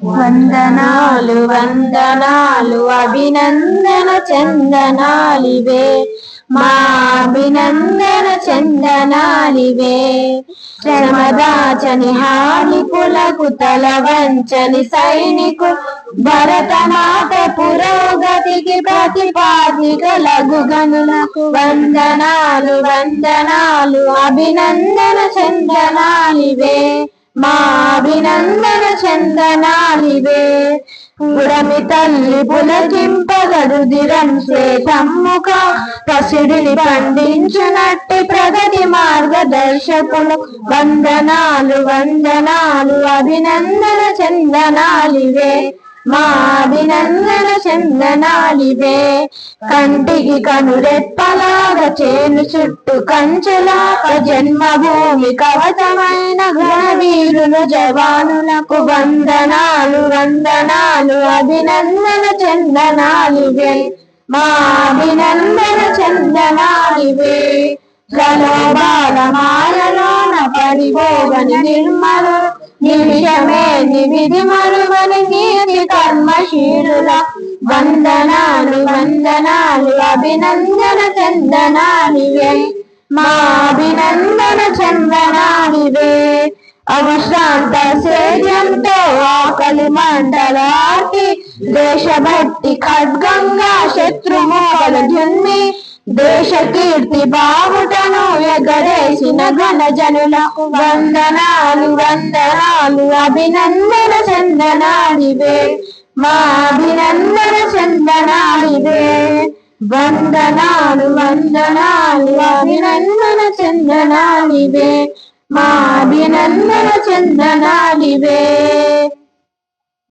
వందనాలు వందనాలు అభినందన చందనాలివే. మా అభినందన చందనాలివే. శ్రమదాచని హానికులకు తల వంచని సైనికు భరతమాత పురోగతికి ప్రతిపాదికలగు గనులకు వందనాలు వందనాలు అభినందన చందనాలివే. మా అభినందన చందనాలివే. పురమి తల్లి పులకింపగరుదిరం శ్వేతమ్ముక. పసిడిని పండించునట్టి ప్రగతి మార్గదర్శకులు. వందనాలు వందనాలు అభినందన చందనాలివే. మా అభినందన చందనాలివే. కంటికి కనురెప్పలాగ చేను చుట్టూ కంచెలాగ జన్మభూమి కవచమైన గుణవీరులు జవానులకు వందనాలు వందనాలు అభినందన చందనాలివే. మా అభినందన చందనాలివే. ప్రలోభాల మాయలోన పడిపోవని నిర్మలు నిమిషమే నివిధి మరువని క్షీణుల వందనాలు వందనాలు అభినందన చందనాలివే మా అభినందన చందనాలివే అవిశ్రాంత శైర్యంతో ఆకలి మండలాటి దేశభక్తి ఖడ్గంగా శత్రుమోగల జన్మి దేశ కీర్తి బావుటను ఎగరేసిన ఘన జనులకు వందనాలు వందనాలు అభినందన చందనాలివే మా అభినందన చందనాలివే వందనాలు వందనాలు అభినందన చందనాలివే మా అభినందన చందనాలివే